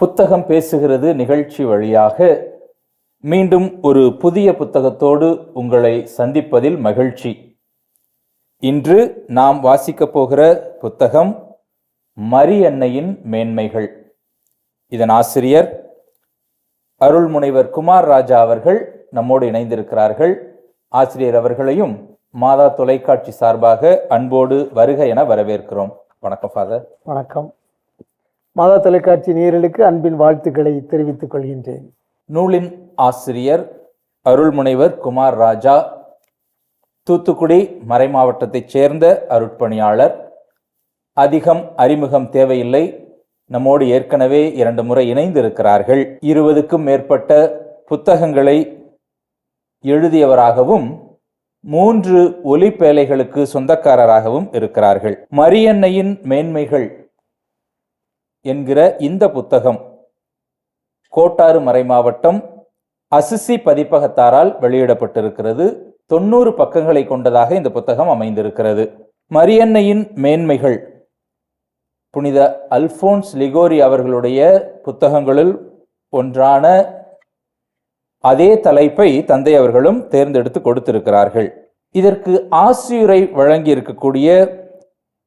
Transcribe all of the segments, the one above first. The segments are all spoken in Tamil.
புத்தகம் பேசுகிறது நிகழ்ச்சி வழியாக. மீண்டும் ஒரு புதிய புத்தகத்தோடு உங்களை சந்திப்பதில் மகிழ்ச்சி. இன்று நாம் வாசிக்கப் போகிற புத்தகம் மரியன்னையின் மேன்மைகள். இதன் ஆசிரியர் அருள்முனைவர் குமார் ராஜா அவர்கள் நம்மோடு இணைந்திருக்கிறார்கள். ஆசிரியர் அவர்களையும் மாதா தொலைக்காட்சி சார்பாக அன்போடு வருக என வரவேற்கிறோம். வணக்கம் ஃபாதர் வணக்கம். மாதா தொலைக்காட்சி நேயர்களுக்கு அன்பின் வாழ்த்துக்களை தெரிவித்துக் கொள்கின்றேன். நூலின் ஆசிரியர் அருள்முனைவர் குமார் ராஜா தூத்துக்குடி மறைமாவட்டத்தைச் சேர்ந்த அருட்பணியாளர். அதிகம் அறிமுகம் தேவையில்லை. நம்மோடு ஏற்கனவே இரண்டு முறை இணைந்திருக்கிறார்கள். இருபதுக்கும் மேற்பட்ட புத்தகங்களை எழுதியவராகவும் மூன்று ஒலிப்பேலைகளுக்கு சொந்தக்காரராகவும் இருக்கிறார்கள். மரியன்னையின் மேன்மைகள் என்கிற இந்த புத்தகம். கோட்டாறு மறைமாவட்டம் அசிசி பதிப்பகத்தாரால் வெளியிடப்பட்டிருக்கிறது. தொண்ணூறு பக்கங்களை கொண்டதாக இந்த புத்தகம் அமைந்திருக்கிறது. மரியன்னையின் மேன்மைகள். புனித அல்போன்ஸ் லிகோரி அவர்களுடைய புத்தகங்களில் ஒன்றான அதே தலைப்பை தந்தை அவர்களும் தேர்ந்தெடுத்து கொடுத்திருக்கிறார்கள். இதற்கு ஆசியுரை வழங்கி இருக்கக்கூடிய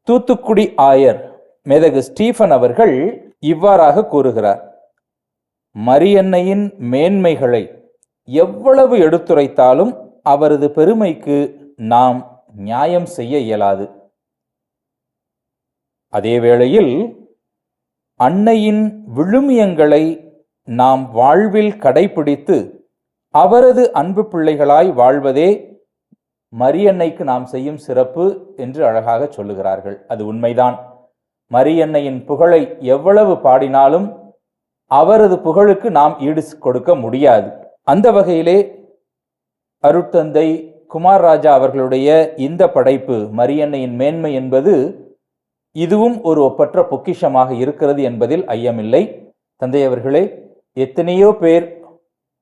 தூத்துக்குடி ஆயர் மேதகு ஸ்டீஃபன் அவர்கள் இவ்வாறாக கூறுகிறார். மரியன்னையின் மேன்மைகளை எவ்வளவு எடுத்துரைத்தாலும் அவரது பெருமைக்கு நாம் நியாயம் செய்ய இயலாது. அதே வேளையில் அன்னையின் விழுமியங்களை நாம் வாழ்வில் கடைபிடித்து அவரது அன்பு பிள்ளைகளாய் வாழ்வதே மரியன்னைக்கு நாம் செய்யும் சிறப்பு என்று அழகாக சொல்லுகிறார்கள். அது உண்மைதான். மரியன்னையின் புகழை எவ்வளவு பாடினாலும் அவரது புகழுக்கு நாம் ஈடு கொடுக்க முடியாது. அந்த வகையிலே அருட்தந்தை குமார் ராஜா அவர்களுடைய இந்த படைப்பு மரியன்னையின் மேன்மை என்பது இதுவும் ஒரு ஒப்பற்ற பொக்கிஷமாக இருக்கிறது என்பதில் ஐயமில்லை. தந்தை அவர்களே எத்தனையோ பேர்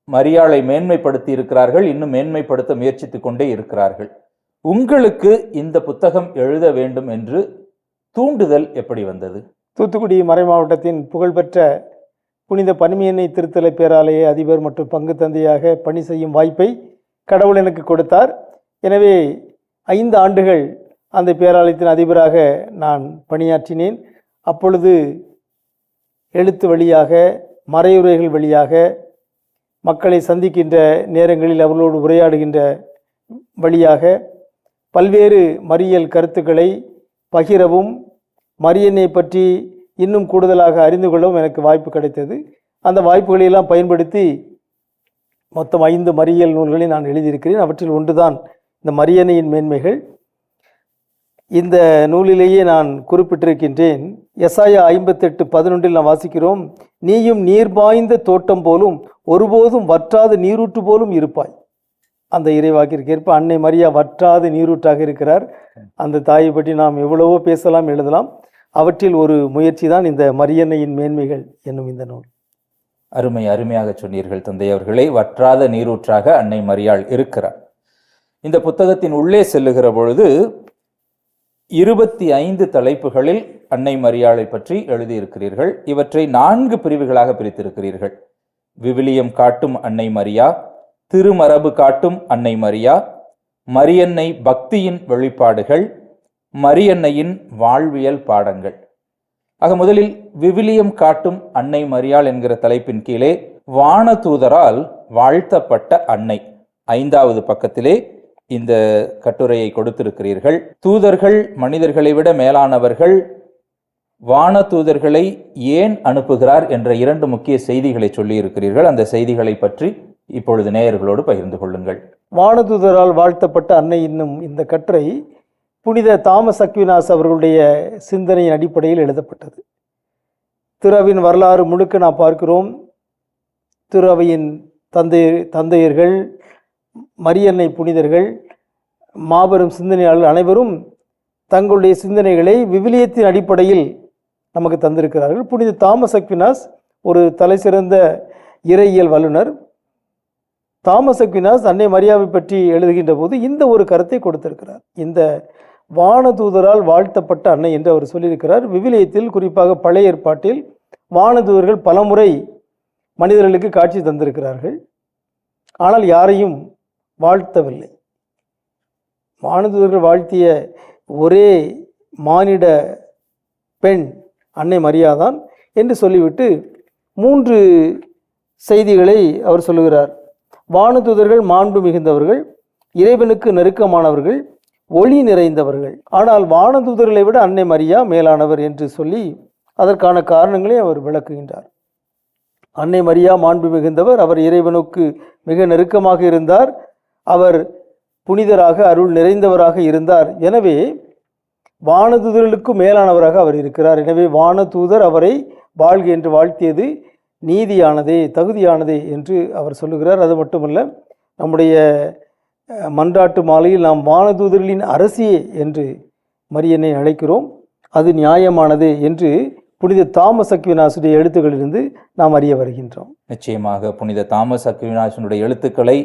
மரியாளை மேன்மைப்படுத்தி இருக்கிறார்கள் இன்னும் மேன்மைப்படுத்த முயற்சித்துக் கொண்டே இருக்கிறார்கள். உங்களுக்கு இந்த புத்தகம் எழுத வேண்டும் என்று தூண்டுதல் எப்படி வந்தது? தூத்துக்குடி மறை மாவட்டத்தின் புகழ்பெற்ற புனித பனிமையெண்ணை திருத்தலை பேராலய அதிபர் மற்றும் பங்கு தந்தையாக பணி செய்யும் வாய்ப்பை கடவுள் எனக்கு கொடுத்தார். எனவே ஐந்து ஆண்டுகள் அந்த பேராலயத்தின் அதிபராக நான் பணியாற்றினேன். அப்பொழுது எழுத்து வழியாக மறையுரைகள் வழியாக மக்களை சந்திக்கின்ற நேரங்களில் அவர்களோடு உரையாடுகின்ற வழியாக பல்வேறு மறியல் கருத்துக்களை பகிரவும் மரியனை பற்றி இன்னும் கூடுதலாக அறிந்து கொள்ளவும் எனக்கு வாய்ப்பு கிடைத்தது. அந்த வாய்ப்புகளையெல்லாம் பயன்படுத்தி மொத்தம் ஐந்து மறியல் நூல்களை நான் எழுதியிருக்கிறேன். அவற்றில் ஒன்றுதான் இந்த மரியணையின் மேன்மைகள். இந்த நூலிலேயே நான் குறிப்பிட்டிருக்கின்றேன் எஸ்ஐயா ஐம்பத்தெட்டு பதினொன்றில் நாம் வாசிக்கிறோம் நீயும் நீர் பாய்ந்த தோட்டம் போலும் ஒருபோதும் வற்றாத நீரூற்று போலும் இருப்பாய். அந்த இறைவாக்கிற்கேற்ப அன்னை மரியா வற்றாத நீரூற்றாக இருக்கிறார். அந்த தாயை பற்றி நாம் எவ்வளவோ பேசலாம் எழுதலாம். அவற்றில் ஒரு முயற்சி தான் இந்த மரியன்னையின் மேன்மைகள் என்னும் இந்த நூல். அருமை அருமையாக சொன்னீர்கள் தந்தை அவர்களை. வற்றாத நீரூற்றாக அன்னை மரியாள் இருக்கிறார். இந்த புத்தகத்தின் உள்ளே செல்லுகிற பொழுது இருபத்தி ஐந்து தலைப்புகளில் அன்னை மரியாளை பற்றி எழுதியிருக்கிறீர்கள். இவற்றை நான்கு பிரிவுகளாக பிரித்திருக்கிறீர்கள். விவிலியம் காட்டும் அன்னை மரியா திருமரபு காட்டும் அன்னை மரியா மரியன்னை பக்தியின் வெளிப்பாடுகள் மரியன்னையின் வாழ்வியல் பாடங்கள். ஆக முதலில் விவிலியம் காட்டும் அன்னை மரியாள் என்கிற தலைப்பின் கீழே வானதூதரால் வாழ்த்தப்பட்ட அன்னை ஐந்தாவது பக்கத்திலே இந்த கட்டுரையை கொடுத்திருக்கிறீர்கள். தூதர்கள் மனிதர்களை விட மேலானவர்கள் வான தூதர்களை ஏன் அனுப்புகிறார் என்ற இரண்டு முக்கிய செய்திகளை சொல்லியிருக்கிறீர்கள். அந்த செய்திகளை பற்றி இப்பொழுது நேயர்களோடு பகிர்ந்து கொள்ளுங்கள். வானதூதரால் வாழ்த்தப்பட்ட அன்னை என்னும் இந்த கட்டுரை புனித தாமஸ் அக்வினாஸ் அவர்களுடைய சிந்தனையின் அடிப்படையில் எழுதப்பட்டது. துறவின் வரலாறு முழுக்க நாம் பார்க்கிறோம். துறவையின் தந்தை தந்தையர்கள் மரியன்னை புனிதர்கள் மாபெரும் சிந்தனையாளர்கள் அனைவரும் தங்களுடைய சிந்தனைகளை விவிலியத்தின் அடிப்படையில் நமக்கு தந்திருக்கிறார்கள். புனித தாமஸ் அக்வினாஸ் ஒரு தலைசிறந்த இறையியல் வல்லுனர் தாமஸ் அக்வினாஸ் அன்னை மரியாவை பற்றி எழுதுகின்ற போது இந்த ஒரு கருத்தை கொடுத்திருக்கிறார். இந்த வானதூதரால் வாழ்த்தப்பட்ட அன்னை என்று அவர் சொல்லியிருக்கிறார். விவிலியத்தில் குறிப்பாக பழைய ஏற்பாட்டில் வானதூதர்கள் பலமுறை மனிதர்களுக்கு காட்சி தந்திருக்கிறார்கள். ஆனால் யாரையும் வாழ்த்தவில்லை. வானதூதர்கள் வாழ்த்திய ஒரே மானிட பெண் அன்னை மரியாதான் என்று சொல்லிவிட்டு மூன்று செய்திகளை அவர் சொல்லுகிறார். வானதூதர்கள் மாண்பு மிகுந்தவர்கள் இறைவனுக்கு நெருக்கமானவர்கள் ஒளி நிறைந்தவர்கள். ஆனால் வானதூதர்களை விட அன்னை மரியா மேலானவர் என்று சொல்லி அதற்கான காரணங்களை அவர் விளக்குகின்றார். அன்னை மரியா மாண்பு மிகுந்தவர் அவர் இறைவனுக்கு மிக நெருக்கமாக இருந்தார். அவர் புனிதராக அருள் நிறைந்தவராக இருந்தார். எனவே வானதூதர்களுக்கும் மேலானவராக அவர் இருக்கிறார். எனவே வானதூதர் அவரை வாழ்க என்று வாழ்த்தியது நீதியானதே தகுதியானதே என்று அவர் சொல்லுகிறார். அது மட்டுமல்ல நம்முடைய மன்றாட்டு மாலையில் நாம் வானதூதர்களின் அரசியே என்று மரியனை அழைக்கிறோம். அது நியாயமானது என்று புனித தாமஸ் அக்வினாசுடைய எழுத்துக்களிலிருந்து நாம் அறிய வருகின்றோம். நிச்சயமாக புனித தாமஸ் அக்வினாசனுடைய எழுத்துக்களை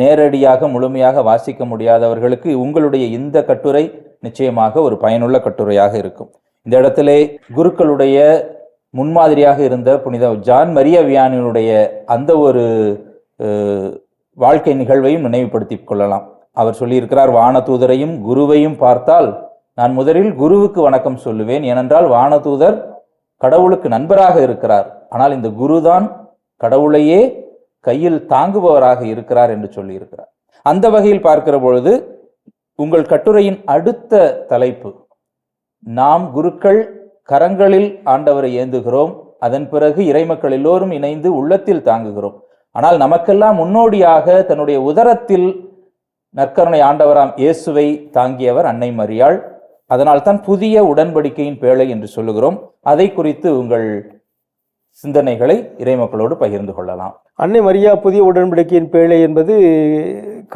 நேரடியாக முழுமையாக வாசிக்க முடியாதவர்களுக்கு உங்களுடைய இந்த கட்டுரை நிச்சயமாக ஒரு பயனுள்ள கட்டுரையாக இருக்கும். இந்த இடத்திலே குருக்களுடைய முன்மாதிரியாக இருந்த புனித ஜான் மரியா வியானினுடைய அந்த ஒரு வாழ்க்கை நிகழ்வையும் நினைவுபடுத்தி கொள்ளலாம். அவர் சொல்லியிருக்கிறார் வானதூதரையும் குருவையும் பார்த்தால் நான் முதலில் குருவுக்கு வணக்கம் சொல்லுவேன். ஏனென்றால் வானதூதர் கடவுளுக்கு நண்பராக இருக்கிறார். ஆனால் இந்த குருதான் கடவுளையே கையில் தாங்குபவராக இருக்கிறார் என்று சொல்லியிருக்கிறார். அந்த வகையில் பார்க்கிற பொழுது உங்கள் கட்டுரையின் அடுத்த தலைப்பு நாம் குருக்கள் கரங்களில் ஆண்டவரை ஏந்துகிறோம். அதன் பிறகு இறைமக்கள் எல்லோரும் இணைந்து உள்ளத்தில் தாங்குகிறோம். ஆனால் நமக்கெல்லாம் முன்னோடியாக தன்னுடைய உதரத்தில் நற்கருணை ஆண்டவராம் இயேசுவை தாங்கியவர் அன்னை மரியாள். அதனால்தான் புதிய உடன்படிக்கையின் பேழை என்று சொல்லுகிறோம். அதை குறித்து உங்கள் சிந்தனைகளை இறைமக்களோடு பகிர்ந்து கொள்ளலாம். அன்னை மரியா புதிய உடன்படிக்கையின் பேழை என்பது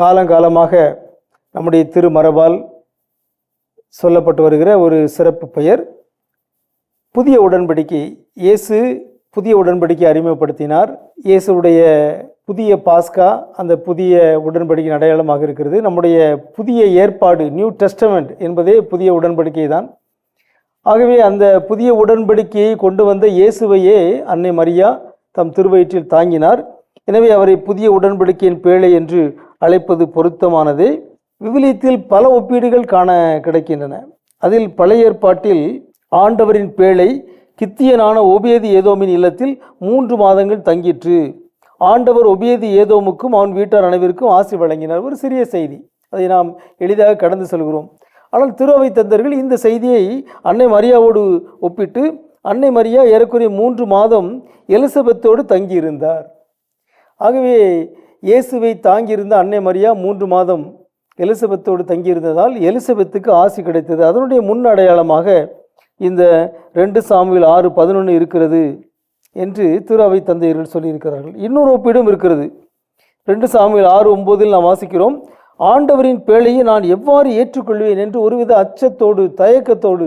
காலங்காலமாக நம்முடைய திருமரபால் சொல்லப்பட்டு வருகிற ஒரு சிறப்பு பெயர். புதிய உடன்படிக்கை இயேசு புதிய உடன்படிக்கை அறிமுகப்படுத்தினார். இயேசுடைய புதிய பாஸ்கா அந்த புதிய உடன்படிக்கையின் அடையாளமாக இருக்கிறது. நம்முடைய புதிய ஏற்பாடு நியூ டெஸ்டமெண்ட் என்பதே புதிய உடன்படிக்கை தான். ஆகவே அந்த புதிய உடன்படிக்கையை கொண்டு வந்த இயேசுவையே அன்னை மரியா தம் திருவயிற்றில் தாங்கினார். எனவே அவரை புதிய உடன்படிக்கையின் பேழை என்று அழைப்பது பொருத்தமானது. விவிலியத்தில் பல ஒப்பீடுகள் காண கிடைக்கின்றன. அதில் பழைய ஏற்பாட்டில் ஆண்டவரின் பேழை கித்தியனான ஒபேதி ஏதோமின் இல்லத்தில் மூன்று மாதங்கள் தங்கிற்று. ஆண்டவர் ஒபேதி ஏதோமுக்கும் அவன் வீட்டார் அனைவருக்கும் ஆசி வழங்கினார். ஒரு சிறிய செய்தி. அதை நாம் எளிதாக கடந்து செல்கிறோம். ஆனால் திருவை தந்தர்கள் இந்த செய்தியை அன்னை மரியாவோடு ஒப்பிட்டு அன்னை மரியா ஏறக்குறைய மூன்று மாதம் எலிசபெத்தோடு தங்கியிருந்தார். ஆகவே இயேசுவை தாங்கியிருந்த அன்னை மரியா மூன்று மாதம் எலிசபெத்தோடு தங்கியிருந்ததால் எலிசபெத்துக்கு ஆசி கிடைத்தது. அதனுடைய முன் அடையாளமாக இந்த ரெண்டு சாமியில் ஆறு பதினொன்று இருக்கிறது என்று திரு அவை தந்தையர்கள் சொல்லியிருக்கிறார்கள். இன்னொரு ஒப்பீடும் இருக்கிறது. ரெண்டு சாமியில் ஆறு ஒம்போதில் நாம் வாசிக்கிறோம் ஆண்டவரின் பேழையை நான் எவ்வாறு ஏற்றுக்கொள்வேன்? என்று ஒருவித அச்சத்தோடு தயக்கத்தோடு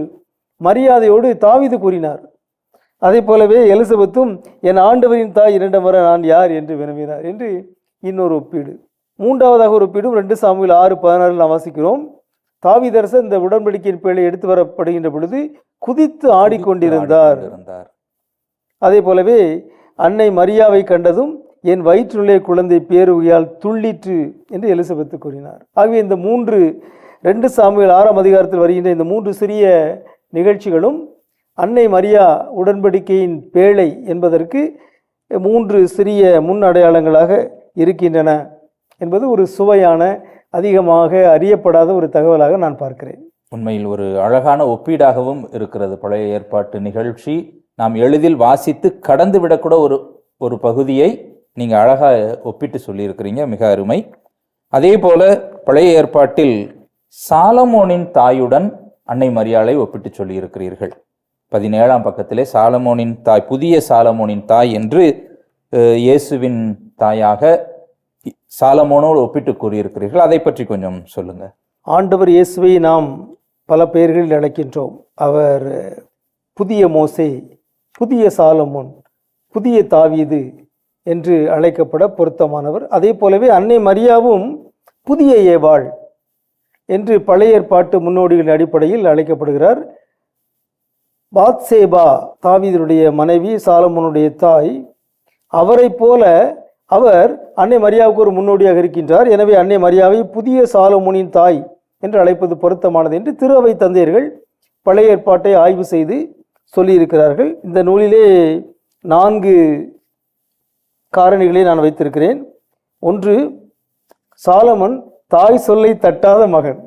மரியாதையோடு தாவிது கூறினார். அதே போலவே எலிசபெத்தும் என் ஆண்டவரின் தாய் இரண்டு முறை நான் யார்? என்று வினவினார். என்று இன்னொரு ஒப்பீடு. மூன்றாவதாக ஒரு ஒப்பீடும் ரெண்டு சாமியில் ஆறு பதினாறில் நாம் வாசிக்கிறோம் தாவீதரசர் இந்த உடன்படிக்கையின் பேழை எடுத்து வரப்படுகின்ற பொழுது குதித்து ஆடிக்கொண்டிருந்தார். அதே போலவே அன்னை மரியாவை கண்டதும் என் வயிற்றுள்ளே குழந்தை பேருகையால் துள்ளிற்று என்று எலிசபெத்து கூறினார். ஆகவே இந்த மூன்று ரெண்டு சாமிகள் ஆறாம் அதிகாரத்தில் வருகின்ற இந்த மூன்று சிறிய நிகழ்ச்சிகளும் அன்னை மரியா உடன்படிக்கையின் பேழை என்பதற்கு மூன்று சிறிய முன் அடையாளங்களாக இருக்கின்றன என்பது ஒரு சுவையான அதிகமாக அறியப்படாத ஒரு தகவலாக நான் பார்க்கிறேன். உண்மையில் ஒரு அழகான ஒப்பீடாகவும் இருக்கிறது. பழைய ஏற்பாட்டு நிகழ்ச்சி. நாம் எளிதில் வாசித்து கடந்து விடக்கூட ஒரு ஒரு பகுதியை நீங்கள் அழகாக ஒப்பிட்டு சொல்லியிருக்கிறீங்க. மிக அருமை. அதே போல பழைய ஏற்பாட்டில் சாலமோனின் தாயுடன் அன்னை மரியாளை ஒப்பிட்டு சொல்லியிருக்கிறீர்கள். பதினேழாம் பக்கத்திலே சாலமோனின் தாய் புதிய சாலமோனின் தாய் என்று இயேசுவின் தாயாக சாலமோனோடு ஒப்பிட்டு கூறியிருக்கிறீர்கள். அதை பற்றி கொஞ்சம் சொல்லுங்க. ஆண்டவர் இயேசுவை நாம் பல பெயர்களில் அழைக்கின்றோம். அவர் புதிய மோசை புதிய சாலமோன் புதிய தாவீது என்று அழைக்கப்பட பொருத்தமானவர். அதே போலவே அன்னை மரியாவும் புதிய ஏவாள் என்று பழைய ஏற்பாட்டு முன்னோடிகளின் அடிப்படையில் அழைக்கப்படுகிறார். பாத்சேபா தாவீதனுடைய மனைவி சாலமோனுடைய தாய். அவரைப் போல அவர் அன்னை மரியாவுக்கு ஒரு முன்னோடியாக இருக்கின்றார். எனவே அன்னை மரியாவை புதிய சாலமோனின் தாய் என்று அழைப்பது பொருத்தமானது என்று திரு அவை தந்தையர்கள் பழைய ஏற்பாட்டை ஆய்வு செய்து சொல்லியிருக்கிறார்கள். இந்த நூலிலே நான்கு காரணிகளை நான் வைத்திருக்கிறேன். ஒன்று சாலமன் தாய் சொல்லை தட்டாத மகன்.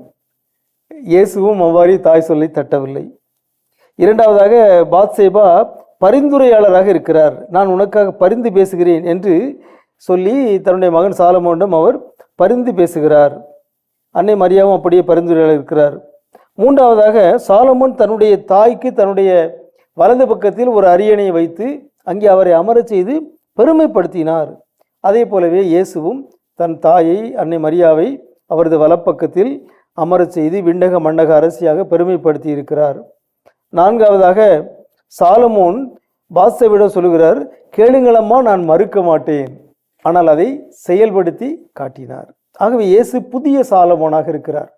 இயேசுவும் அவ்வாறு தாய் சொல்லை தட்டவில்லை. இரண்டாவதாக பாத்சேபா பரிந்துரையாளராக இருக்கிறார். நான் உனக்காக பரிந்து பேசுகிறேன் என்று சொல்லி தன்னுடைய மகன் சாலமோனிடம் அவர் பரிந்து பேசுகிறார். அன்னை மரியாவும் அப்படியே பரிந்துரையாளர் இருக்கிறார். மூன்றாவதாக சாலமோன் தன்னுடைய தாய்க்கு தன்னுடைய வலது பக்கத்தில் ஒரு அரியணையை வைத்து அங்கே அவரை அமரச் செய்து பெருமைப்படுத்தினார். அதே போலவே இயேசுவும் தன் தாயை அன்னை மரியாவை அவரது வலப்பக்கத்தில் அமரச் செய்து விண்டக மண்டக அரசியாக பெருமைப்படுத்தி இருக்கிறார் நான்காவதாக சாலமோன் பாஸ்தவிடம் சொல்லுகிறார் கேளுங்களம்மா நான் மறுக்க மாட்டேன். ஆனால் அதை செயல்படுத்தி காட்டினார். ஆகவே இயேசு புதிய சாலமோனாக இருக்கிறார்.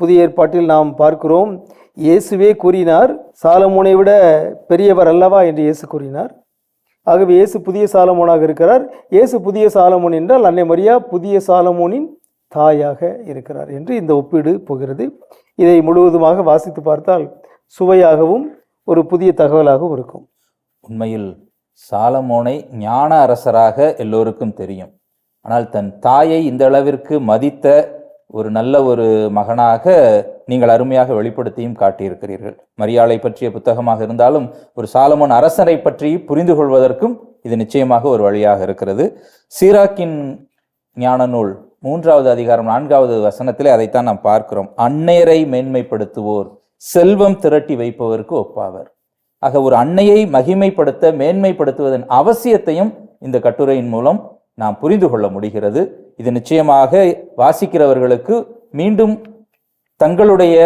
புதிய ஏற்பாட்டில் நாம் பார்க்கிறோம் இயேசுவே கூறினார் சாலமோனை விட பெரியவர் அல்லவா? என்று இயேசு கூறினார். ஆகவே இயேசு புதிய சாலமோனாக இருக்கிறார். இயேசு புதிய சாலமோன் என்றால் அன்னை மரியா புதிய சாலமோனின் தாயாக இருக்கிறார் என்று இந்த ஒப்பீடு போகிறது. இதை முழுவதுமாக வாசித்து பார்த்தால் சுவையாகவும் ஒரு புதிய தகவலாகவும் இருக்கும். உண்மையில் சாலமோனை ஞான அரசராக எல்லோருக்கும் தெரியும். ஆனால் தன் தாயை இந்த அளவிற்கு மதித்த ஒரு நல்ல ஒரு மகனாக நீங்கள் அருமையாக வெளிப்படுத்தியும் காட்டியிருக்கிறீர்கள். மரியாளை பற்றிய புத்தகமாக இருந்தாலும் ஒரு சாலமோன் அரசரை பற்றி புரிந்து கொள்வதற்கும் இது நிச்சயமாக ஒரு வழியாக இருக்கிறது. சீராக்கின் ஞான நூல் மூன்றாவது அதிகாரம் நான்காவது வசனத்திலே அதைத்தான் நாம் பார்க்கிறோம். அந்நேரை மேன்மைப்படுத்துவோர் செல்வம் திரட்டி வைப்பவருக்கு ஒப்பாவர். ஆக ஒரு அன்னையை மகிமைப்படுத்த மேன்மைப்படுத்துவதன் அவசியத்தையும் இந்த கட்டுரையின் மூலம் நாம் புரிந்து கொள்ள முடிகிறது. இது நிச்சயமாக வாசிக்கிறவர்களுக்கு மீண்டும் தங்களுடைய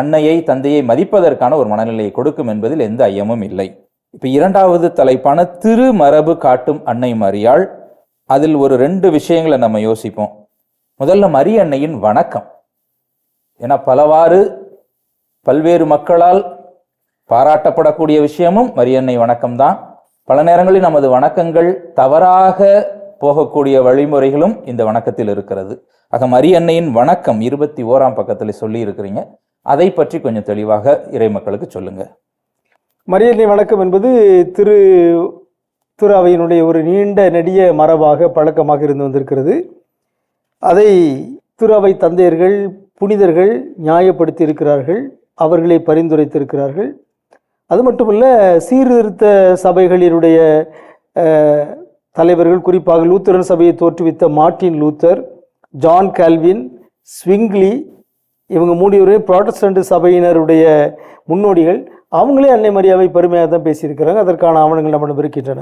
அன்னையை தந்தையை மதிப்பதற்கான ஒரு மனநிலையை கொடுக்கும் என்பதில் எந்த ஐயமும் இல்லை. இப்போ இரண்டாவது தலைப்பான திருமரபு காட்டும் அன்னை மரியாள். அதில் ஒரு ரெண்டு விஷயங்களை நம்ம யோசிப்போம். முதல்ல மரியன்னையின் வணக்கம். ஏன்னா பலவாறு பல்வேறு மக்களால் பாராட்டப்படக்கூடிய விஷயமும் மரியன்னை வணக்கம்தான். பல நேரங்களில் நமது வணக்கங்கள் தவறாக போகக்கூடிய வழிமுறைகளும் இந்த வணக்கத்தில் இருக்கிறது. ஆக மரியன்னையின் வணக்கம் இருபத்தி ஓராம் பக்கத்தில் சொல்லி இருக்கிறீங்க அதை பற்றி கொஞ்சம் தெளிவாக இறை மக்களுக்கு சொல்லுங்க. மரியன்னை வணக்கம் என்பது திரு திரு அவையினுடைய ஒரு நீண்ட நெடிய மரபாக பழக்கமாக இருந்து வந்திருக்கிறது. அதை திரு அவை தந்தையர்கள் புனிதர்கள் நியாயப்படுத்தி இருக்கிறார்கள் அவர்களை பரிந்துரைத்திருக்கிறார்கள். அது மட்டுமல்ல சீர்திருத்த சபைகளினுடைய தலைவர்கள் குறிப்பாக லூத்தரன் சபையை தோற்றுவித்த Martin Luther John Calvin Zwingli இவங்க மூடியவரே ப்ராட்டஸ்டன்ட் சபையினருடைய முன்னோடிகள் அவங்களே அன்னை மரியாவை பெருமையாக தான் பேசியிருக்கிறாங்க. அதற்கான ஆவணங்கள் நம்மிடம் இருக்கின்றன.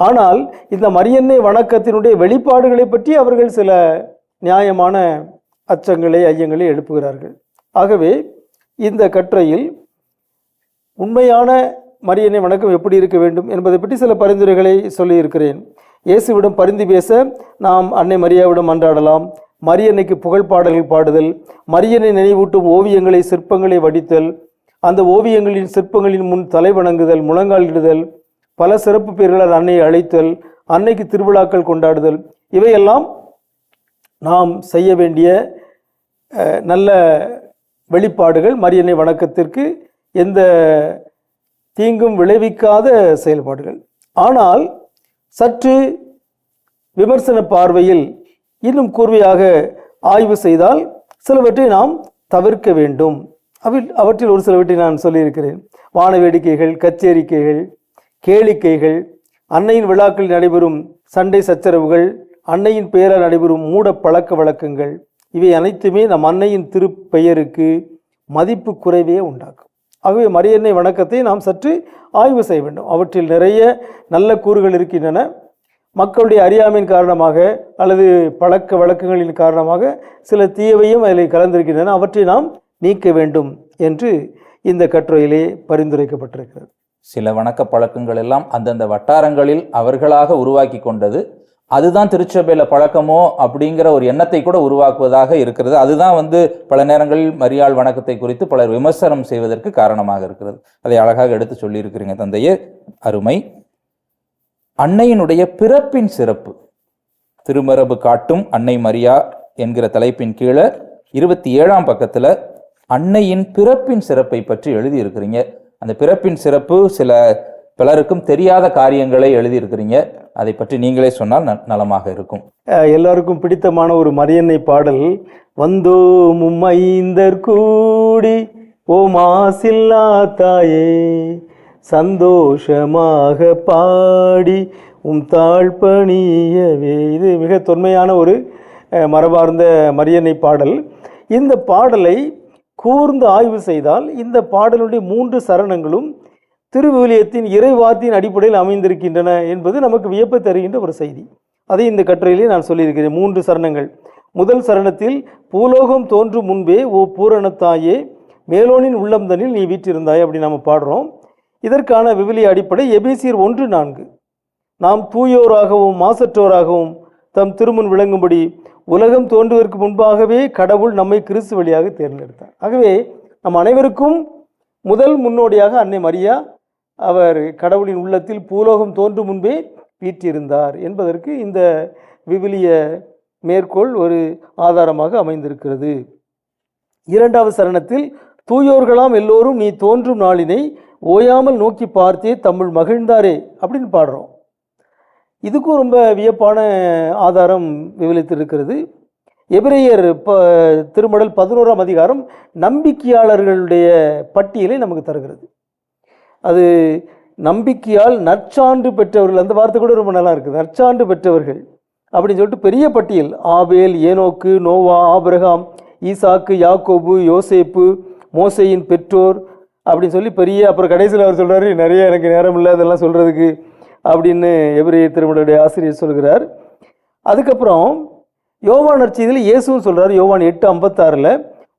ஆனால் இந்த மரியன்னை வணக்கத்தினுடைய வெளிப்பாடுகளை பற்றி அவர்கள் சில நியாயமான அச்சங்களை ஐயங்களை எழுப்புகிறார்கள். ஆகவே இந்த கட்டுரையில் உண்மையான மரியன்னை வணக்கம் எப்படி இருக்க வேண்டும் என்பதை பற்றி சில பரிந்துரைகளை சொல்லியிருக்கிறேன். இயேசுவிடம் பரிந்து பேச நாம் அன்னை மரியாவிடம் அன்றாடலாம். மரியன்னைக்கு புகழ் பாடல்கள் பாடுதல் மரியனை நினைவூட்டும் ஓவியங்களை சிற்பங்களை வடித்தல் அந்த ஓவியங்களின் சிற்பங்களின் முன் தலை வணங்குதல் முழங்காலிடுதல் பல சிறப்பு பேர்களால் அன்னையை அழைத்தல் அன்னைக்கு திருவிழாக்கள் கொண்டாடுதல் இவையெல்லாம் நாம் செய்ய வேண்டிய நல்ல வெளிப்பாடுகள் மரியன்னை வணக்கத்திற்கு எந்த தீங்கும் விளைவிக்காத செயல்பாடுகள். ஆனால் சற்று விமர்சன பார்வையில் இன்னும் கூர்மையாக ஆய்வு செய்தால் சிலவற்றை நாம் தவிர்க்க வேண்டும். அவில் அவற்றில் ஒரு சிலவற்றை நான் சொல்லியிருக்கிறேன். வான வேடிக்கைகள் கச்சேரிக்கைகள் கேளிக்கைகள் அன்னையின் விழாக்களில் நடைபெறும் சண்டை சச்சரவுகள் அன்னையின் பெயரால் நடைபெறும் மூட பழக்க வழக்கங்கள் இவை அனைத்துமே நம் அன்னையின் திருப்பெயருக்கு மதிப்பு குறைவே உண்டாக்கும். ஆகவே மரியன்னை வணக்கத்தை நாம் சற்று ஆய்வு செய்ய வேண்டும். அவற்றில் நிறைய நல்ல கூறுகள் இருக்கின்றன. மக்களுடைய அறியாமையின் காரணமாக அல்லது பழக்க வழக்கங்களின் காரணமாக சில தீயவையும் அதில் கலந்திருக்கின்றன. அவற்றை நாம் நீக்க வேண்டும் என்று இந்த கட்டுரையிலே பரிந்துரைக்கப்பட்டிருக்கிறது. சில வணக்க பழக்கங்கள் எல்லாம் அந்தந்த வட்டாரங்களில் அவர்களாக உருவாக்கி கொண்டது. அதுதான் திருச்சபையில் பழக்கமோ அப்படிங்கிற ஒரு எண்ணத்தை கூட உருவாக்குவதாக இருக்கிறது. அதுதான் வந்து பல நேரங்களில் மரியாள் வணக்கத்தை குறித்து பலர் விமர்சனம் செய்வதற்கு காரணமாக இருக்கிறது. அதை அழகாக எடுத்து சொல்லியிருக்கிறீங்க தந்தையே. அருமை. அன்னையினுடைய பிறப்பின் சிறப்பு. திருமரபு காட்டும் அன்னை மரியா என்கிற தலைப்பின் கீழே இருபத்தி ஏழாம் பக்கத்தில் அன்னையின் பிறப்பின் சிறப்பை பற்றி எழுதியிருக்கிறீங்க. அந்த பிறப்பின் சிறப்பு சில பலருக்கும் தெரியாத காரியங்களை எழுதியிருக்கிறீங்க. அதை பற்றி நீங்களே சொன்னால் ந- நலமாக இருக்கும். எல்லாருக்கும் பிடித்தமான ஒரு மரியன்னை பாடல் வந்தோம் உம்மைந்தர் கூடி ஓ மாசில்லா தாயே சந்தோஷமாக பாடி உம் தாழ்பணியவே இது மிக தொன்மையான ஒரு மரபார்ந்த மரியன்னை பாடல். இந்த பாடலை கூர்ந்து ஆய்வு செய்தால் இந்த பாடலுடைய மூன்று சரணங்களும் திருவிவிலியத்தின் இறைவாத்தியின் அடிப்படையில் அமைந்திருக்கின்றன என்பது நமக்கு வியப்பை தருகின்ற ஒரு செய்தி. அதை இந்த கட்டுரையிலே நான் சொல்லியிருக்கிறேன். மூன்று சரணங்கள். முதல் சரணத்தில் பூலோகம் தோன்றும் முன்பே ஓ பூரணத்தாயே மேலோனின் உள்ளம்தனில் நீ வீற்றிருந்தாய் அப்படி நம்ம பாடுறோம். இதற்கான விவிலிய அடிப்படை எபேசியர் ஒன்று நான்கு. நாம் தூயோராகவும் மாசற்றோராகவும் தம் திருமுன் விளங்கும்படி உலகம் தோன்றுவதற்கு முன்பாகவே கடவுள் நம்மை கிறிஸ்து வழியாக தேர்ந்தெடுத்தார். ஆகவே நம் அனைவருக்கும் முதல் முன்னோடியாக அன்னை மரியா அவர் கடவுளின் உள்ளத்தில் பூலோகம் தோன்றும் முன்பே வீற்றிருந்தார் என்பதற்கு இந்த விவிலிய மேற்கோள் ஒரு ஆதாரமாக அமைந்திருக்கிறது. இரண்டாவது சரணத்தில் தூயோர்களாம் எல்லோரும் நீ தோன்றும் நாளினை ஓயாமல் நோக்கி பார்த்தே தமிழ் மகிழ்ந்தாரே அப்படின்னு பாடுறோம். இதுக்கும் ரொம்ப வியப்பான ஆதாரம் விவரித்து இருக்கிறது எபிரேயர் ப திருமடல் பதினோராம் அதிகாரம் நம்பிக்கையாளர்களுடைய பட்டியலை நமக்கு தருகிறது. அது நம்பிக்கையால் நற்சான்று பெற்றவர்கள் அந்த வார்த்தை கூட ரொம்ப நல்லா இருக்குது. நற்சான்று பெற்றவர்கள் அப்படின்னு சொல்லிட்டு பெரிய பட்டியல். ஆபேல் ஏனோக்கு நோவா ஆபிரகாம் ஈசாக்கு யாக்கோபு யோசேப்பு மோசையின் பெற்றோர் அப்படின்னு சொல்லி பெரிய அப்புறம் கடைசியில் அவர் சொல்கிறாரு நிறைய எனக்கு நேரம் இல்லை அதெல்லாம் சொல்கிறதுக்கு அப்படின்னு எவரி திருமணடைய ஆசிரியர் சொல்கிறார். அதுக்கப்புறம் யோவான் நற்செய்தியில் இயேசுவும் சொல்கிறார் யோவான் எட்டு ஐம்பத்தாறில்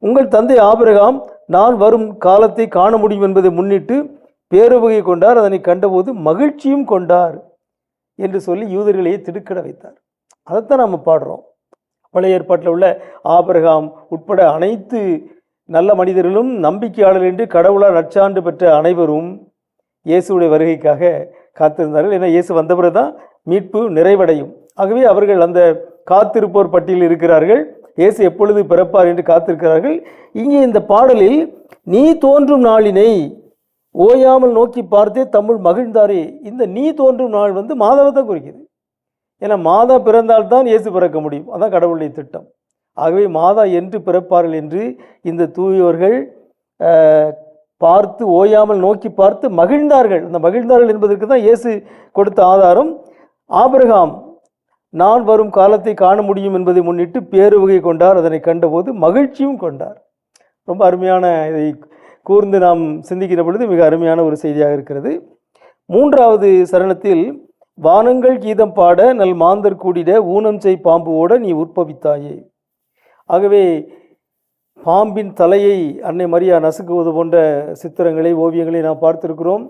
உங்கள் தந்தை ஆபிரகாம் நான் வரும் காலத்தை காண முடியும் என்பதை முன்னிட்டு பேருவகை கொண்டார் அதனை கண்டபோது மகிழ்ச்சியும் கொண்டார் என்று சொல்லி யூதர்களையே திடுக்கிட வைத்தார். அதைத்தான் நம்ம பாடுறோம். பழைய ஏற்பாட்டில் உள்ள ஆபரகாம் உட்பட அனைத்து நல்ல மனிதர்களும் நம்பிக்கையாளர் என்று கடவுளால் நற்சான்று பெற்ற அனைவரும் இயேசுடைய வருகைக்காக காத்திருந்தார்கள். ஏன்னா இயேசு வந்த தான் மீட்பு நிறைவடையும். ஆகவே அவர்கள் அந்த காத்திருப்போர் பட்டியலில் இருக்கிறார்கள். இயேசு எப்பொழுது பிறப்பார் என்று காத்திருக்கிறார்கள். இங்கே இந்த பாடலில் நீ தோன்றும் நாளினை ஓயாமல் நோக்கி பார்த்தே தமிழ் மகிழ்ந்தாரே. இந்த நீ தோன்றும் நாள் வந்து மாதாவை தான் குறிக்குது. ஏன்னா மாதா பிறந்தால்தான் இயேசு பிறக்க முடியும். அதான் கடவுளுடைய திட்டம். ஆகவே மாதா என்று பிறப்பார்கள் என்று இந்த தூயோர்கள் பார்த்து ஓயாமல் நோக்கி பார்த்து மகிழ்ந்தார்கள். அந்த மகிழ்ந்தார்கள் என்பதற்கு தான் இயேசு கொடுத்த ஆதாரம். ஆபிரகாம் நான் வரும் காலத்தை காண முடியும் என்பதை முன்னிட்டு பேருவகை கொண்டார். அதனை கண்டபோது மகிழ்ச்சியும் கொண்டார். ரொம்ப அருமையான இதை கூர்ந்து நாம் சிந்திக்கிற பொழுது மிக அருமையான ஒரு செய்தியாக இருக்கிறது. மூன்றாவது சரணத்தில் வானங்கள் கீதம் பாட நல் மாந்தர் கூடிட ஊனம் செய் பாம்பு ஓட நீ உற்பவித்தாயே. ஆகவே பாம்பின் தலையை அன்னை மரியா நசுக்குவது போன்ற சித்திரங்களை ஓவியங்களை நாம் பார்த்திருக்கிறோம்.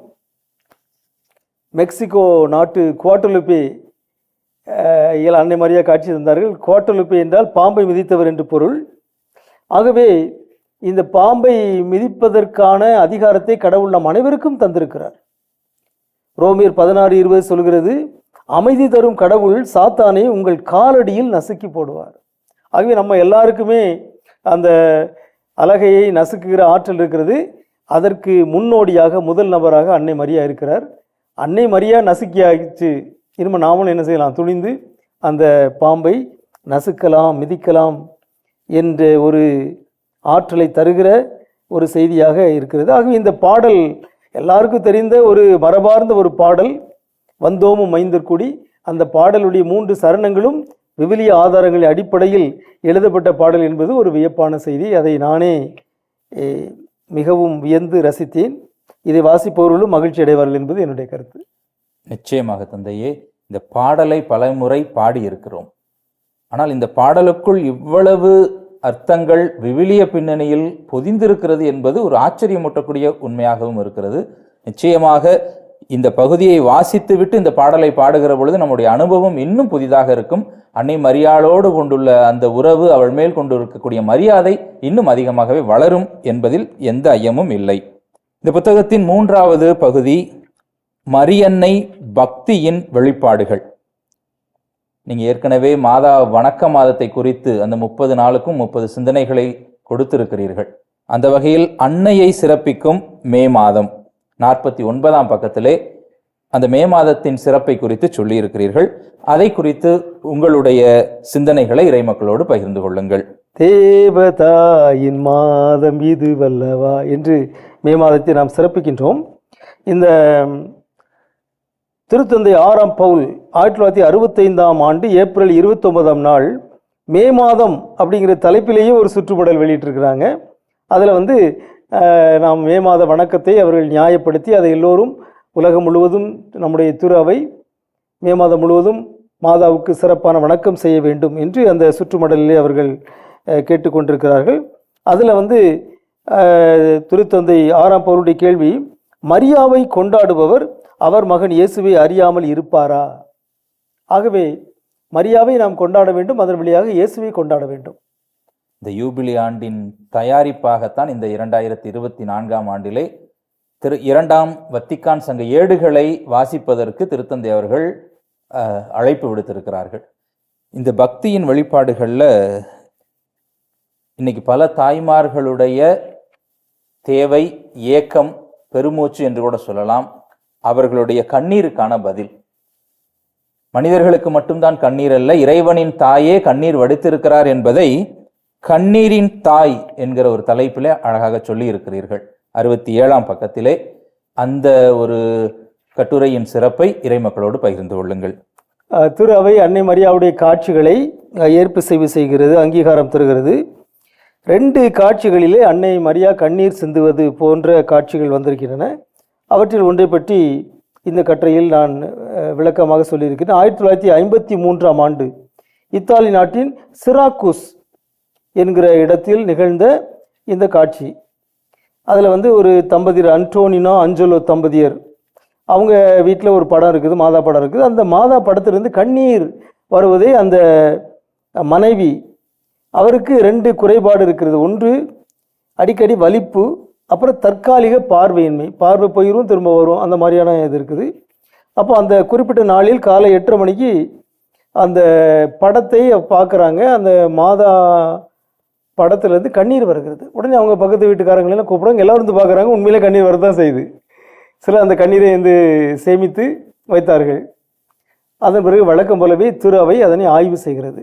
மெக்சிகோ நாட்டு குவாட்டலுப்பே இயல் அன்னை மரியா காட்சி தந்தார்கள். குவாட்டலுப்பே என்றால் பாம்பை மிதித்தவர் என்று பொருள். ஆகவே இந்த பாம்பை மிதிப்பதற்கான அதிகாரத்தை கடவுள் நம் அனைவருக்கும் தந்திருக்கிறார். ரோமியர் பதினாறு இருபது சொல்கிறது அமைதி தரும் கடவுள் சாத்தானை உங்கள் காலடியில் நசுக்கி போடுவார். ஆகவே நம்ம எல்லாருக்குமே அந்த அலகையை நசுக்குகிற ஆற்றல் இருக்கிறது. அதற்கு முன்னோடியாக முதல் நபராக அன்னை மரியா இருக்கிறார். அன்னை மரியா நசுக்கி ஆகிச்சு இனிமேல் நாமளும் என்ன செய்யலாம்? துணிந்து அந்த பாம்பை நசுக்கலாம் மிதிக்கலாம் என்ற ஒரு ஆற்றலை தருகிற ஒரு செய்தியாக இருக்கிறது. ஆகவே இந்த பாடல் எல்லாருக்கும் தெரிந்த ஒரு மரபார்ந்த ஒரு பாடல் வந்தோமும் மைந்தர்குடி அந்த பாடலுடைய மூன்று சரணங்களும் விவிலிய ஆதாரங்களின் அடிப்படையில் எழுதப்பட்ட பாடல் என்பது ஒரு வியப்பான செய்தி. அதை நானே மிகவும் வியந்து ரசித்தேன். இதை வாசிப்பவர்களும் மகிழ்ச்சி அடைவார்கள் என்பது என்னுடைய கருத்து. நிச்சயமாக தந்தையே இந்த பாடலை பலமுறை பாடியிருக்கிறோம். ஆனால் இந்த பாடலுக்குள் இவ்வளவு அர்த்தங்கள் விவிலிய பின்னணியில் பொதிந்திருக்கிறது என்பது ஒரு ஆச்சரியமூட்டக்கூடிய உண்மையாகவும் இருக்கிறது. நிச்சயமாக இந்த பகுதியை வாசித்துவிட்டு இந்த பாடலை பாடுகிற பொழுது நம்முடைய அனுபவம் இன்னும் புதிதாக இருக்கும். அன்னை மரியாளோடு கொண்டுள்ள அந்த உறவு அவள் மேல் கொண்டு இருக்கக்கூடிய மரியாதை இன்னும் அதிகமாகவே வளரும் என்பதில் எந்த ஐயமும் இல்லை. இந்த புத்தகத்தின் மூன்றாவது பகுதி மரியன்னை பக்தியின் வெளிப்பாடுகள். நீங்கள் ஏற்கனவே மாதா வணக்க மாதத்தை குறித்து அந்த முப்பது நாளுக்கும் முப்பது சிந்தனைகளை கொடுத்திருக்கிறீர்கள். அந்த வகையில் அன்னையை சிறப்பிக்கும் மே மாதம். நாற்பத்தி ஒன்பதாம் பக்கத்திலே அந்த மே மாதத்தின் சிறப்பை குறித்து சொல்லியிருக்கிறீர்கள். அதை குறித்து உங்களுடைய சிந்தனைகளை இறைமக்களோடு பகிர்ந்து கொள்ளுங்கள். தேவதாயின் மாதம் இது வல்லவா என்று மே மாதத்தை நாம் சிறப்பிக்கின்றோம். இந்த திருத்தந்தை ஆறாம் பவுல் ஆயிரத்தி தொள்ளாயிரத்தி அறுபத்தைந்தாம் ஆண்டு ஏப்ரல் இருபத்தொன்பதாம் நாள் மே மாதம் அப்படிங்கிற தலைப்பிலேயே ஒரு சுற்றுப்படல் வெளியிட்டிருக்கிறாங்க. அதில் வந்து நாம் மே மாத வணக்கத்தை அவர்கள் நியாயப்படுத்தி அதை எல்லோரும் உலகம் முழுவதும் நம்முடைய திரு அவை மே மாதம் முழுவதும் மாதாவுக்கு சிறப்பான வணக்கம் செய்ய வேண்டும் என்று அந்த சுற்றுமடலிலே அவர்கள் கேட்டுக்கொண்டிருக்கிறார்கள். அதில் வந்து திருத்தந்தை ஆறாம் பவுருடைய கேள்வி மரியாவை கொண்டாடுபவர் அவர் மகன் இயேசுவை அறியாமல் இருப்பாரா? ஆகவே மரியாவை நாம் கொண்டாட வேண்டும் அதன் வழியாக இயேசுவை கொண்டாட வேண்டும். இந்த யூபிலி ஆண்டின் தயாரிப்பாகத்தான் இந்த இரண்டாயிரத்தி இருபத்தி நான்காம் ஆண்டிலே திரு இரண்டாம் வத்திக்கான் சங்க ஏடுகளை வாசிப்பதற்கு திருத்தந்தை அவர்கள் அழைப்பு விடுத்திருக்கிறார்கள். இந்த பக்தியின் வழிபாடுகளில் இன்னைக்கு பல தாய்மார்களுடைய தேவை ஏக்கம் பெருமூச்சு என்று கூட சொல்லலாம். அவர்களுடைய கண்ணீருக்கான பதில். மனிதர்களுக்கு மட்டும்தான் கண்ணீர் அல்ல இறைவனின் தாயே கண்ணீர் வடித்திருக்கிறார் என்பதை கண்ணீரின் தாய் என்கிற ஒரு தலைப்பிலே அழகாக சொல்லி இருக்கிறீர்கள் அறுபத்தி ஏழாம் பக்கத்திலே அந்த ஒரு கட்டுரையின் சிறப்பை இறைமக்களோடு பகிர்ந்து கொள்ளுங்கள். அஹ், திரு அவை அன்னை மரியாவுடைய காட்சிகளை ஏற்பு செய்வு செய்கிறது அங்கீகாரம் தருகிறது. ரெண்டு காட்சிகளிலே அன்னை மரியா கண்ணீர் சிந்துவது போன்ற காட்சிகள் வந்திருக்கின்றன. அவற்றில் ஒன்றை பற்றி இந்த கட்டுரையில் நான் விளக்கமாக சொல்லியிருக்கிறேன். ஆயிரத்தி தொள்ளாயிரத்தி ஐம்பத்தி மூன்றாம் ஆண்டு இத்தாலி நாட்டின் சிராக்கூஸ் என்கிற இடத்தில் நிகழ்ந்த இந்த காட்சி. அதில் வந்து ஒரு தம்பதியர் அன்டோனினோ அஞ்சலோ தம்பதியர் அவங்க வீட்டில் ஒரு படம் இருக்குது மாதா படம் இருக்குது. அந்த மாதா படத்திலிருந்து கண்ணீர் வருவதை அந்த மனைவி அவருக்கு ரெண்டு குறைபாடு இருக்கிறது. ஒன்று அடிக்கடி வலிப்பு அப்புறம் தற்காலிக பார்வையின்மை பார்வை பயிரும் திரும்ப வரும் அந்த மாதிரியான இது இருக்குது. அப்போ அந்த குறிப்பிட்ட நாளில் காலை எட்டரை மணிக்கு அந்த படத்தை பார்க்குறாங்க. அந்த மாதா படத்துலேருந்து கண்ணீர் வருகிறது. உடனே அவங்க பக்கத்து வீட்டுக்காரங்களெல்லாம் கூப்பிட்றாங்க. எல்லாரும் வந்து பார்க்குறாங்க. உண்மையிலே கண்ணீர் வரதான் செய்யுது. சில அந்த கண்ணீரை வந்து சேமித்து வைத்தார்கள். அதன் பிறகு வழக்கம் போலவே திரு அவை அதனை ஆய்வு செய்கிறது.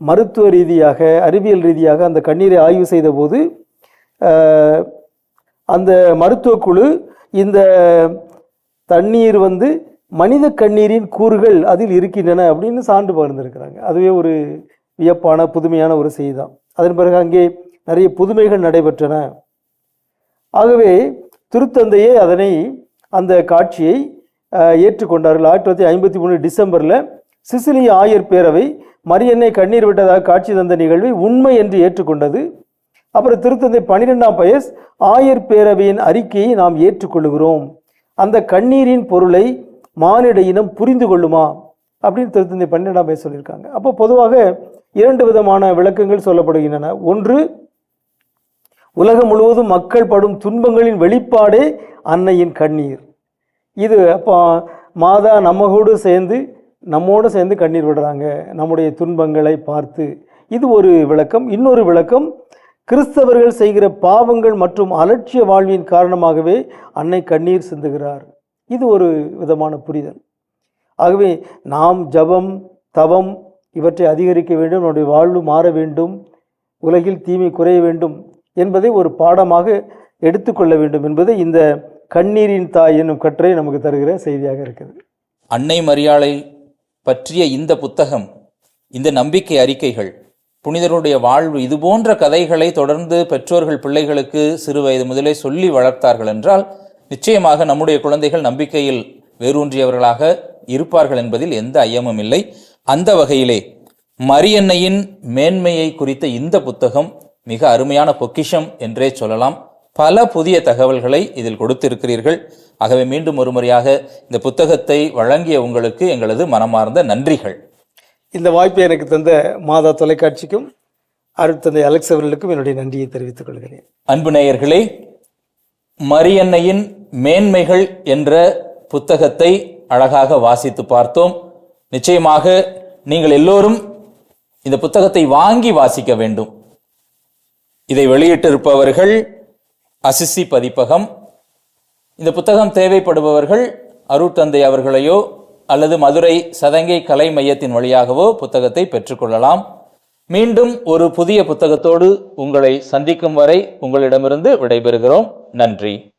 மருத்துவ ரீதியாக அறிவியல் ரீதியாக அந்த கண்ணீரை ஆய்வு செய்தபோது அந்த மருத்துவக்குழு இந்த தண்ணீர் வந்து மனித கண்ணீரின் கூறுகள் அதில் இருக்கின்றன அப்படின்னு சான்று பகிர்ந்திருக்கிறாங்க. அதுவே ஒரு வியப்பான புதுமையான ஒரு செய்தி தான் அதன் பிறகு அங்கே நிறைய புதுமைகள் நடைபெற்றன. ஆகவே திருத்தந்தையே அதனை அந்த காட்சியை ஏற்றுக்கொண்டார்கள். ஆயிரத்தி தொள்ளாயிரத்தி ஐம்பத்தி மூணு டிசம்பரில் சிசிலி ஆயர் பேரவை மரியன்னை கண்ணீர் விட்டதாக காட்சி தந்த நிகழ்வை உண்மை என்று ஏற்றுக்கொண்டது. அப்புறம் திருத்தந்தை பன்னிரெண்டாம் பயஸ் ஆயர் பேரவையின் அறிக்கையை நாம் ஏற்றுக்கொள்கிறோம் அந்த கண்ணீரின் பொருளை மானிட இனம் புரிந்து கொள்ளுமா? அப்படின்னு திருத்தந்தை பன்னிரெண்டாம் பயஸ் சொல்லியிருக்காங்க. அப்போ பொதுவாக இரண்டு விதமான விளக்கங்கள் சொல்லப்படுகின்றன. ஒன்று உலகம் முழுவதும் மக்கள் படும் துன்பங்களின் வெளிப்பாடே அன்னையின் கண்ணீர். இது அப்போ மாதா நம்மகோடு சேர்ந்து நம்மோடு சேர்ந்து கண்ணீர் விடுறாங்க. நம்முடைய துன்பங்களை பார்த்து. இது ஒரு விளக்கம். இன்னொரு விளக்கம் கிறிஸ்தவர்கள் செய்கிற பாவங்கள் மற்றும் அலட்சிய வாழ்வின் காரணமாகவே அன்னை கண்ணீர் சிந்துகிறார். இது ஒரு விதமான புரிதல். ஆகவே நாம் ஜபம் தவம் இவற்றை அதிகரிக்க வேண்டும் நம்முடைய வாழ்வு மாற வேண்டும் உலகில் தீமை குறைய வேண்டும் என்பதை ஒரு பாடமாக எடுத்துக்கொள்ள வேண்டும் என்பது இந்த கண்ணீரின் தாய் என்னும் கற்றை நமக்கு தருகிற செய்தியாக இருக்குது அன்னை மரியாளை பற்றிய இந்த புத்தகம் இந்த நம்பிக்கை அறிக்கைகள் புனிதருடைய வாழ்வு இது போன்ற கதைகளை தொடர்ந்து பெற்றோர்கள் பிள்ளைகளுக்கு சிறு வயது முதலே சொல்லி வளர்த்தார்கள் என்றால் நிச்சயமாக நம்முடைய குழந்தைகள் நம்பிக்கையில் வேரூன்றியவர்களாக இருப்பார்கள் என்பதில் எந்த ஐயமும் இல்லை. அந்த வகையிலே மரியன்னையின் மேன்மையை குறித்த இந்த புத்தகம் மிக அருமையான பொக்கிஷம் என்றே சொல்லலாம். பல புதிய தகவல்களை இதில் கொடுத்திருக்கிறீர்கள். ஆகவே மீண்டும் ஒரு முறையாக இந்த புத்தகத்தை வழங்கிய உங்களுக்கு எங்களது மனமார்ந்த நன்றிகள். இந்த வாய்ப்பை எனக்கு தந்த மாதா தொலைக்காட்சிக்கும் அருட்தந்தை அலெக்ஸ் அவர்களுக்கும் என்னுடைய நன்றியை தெரிவித்துக் கொள்கிறேன். அன்பு நேயர்களே மரியன்னையின் மேன்மைகள் என்ற புத்தகத்தை அழகாக வாசித்து பார்த்தோம். நிச்சயமாக நீங்கள் எல்லோரும் இந்த புத்தகத்தை வாங்கி வாசிக்க வேண்டும். இதை வெளியிட்டிருப்பவர்கள் அசிசி பதிப்பகம். இந்த புத்தகம் தேவைப்படுபவர்கள் அருட்தந்தை அவர்களையோ அல்லது மதுரை சதங்கை கலை மையத்தின் வழியாகவோ புத்தகத்தை பெற்றுக்கொள்ளலாம். மீண்டும் ஒரு புதிய புத்தகத்தோடு உங்களை சந்திக்கும் வரை உங்களிடமிருந்து விடைபெறுகிறோம். நன்றி.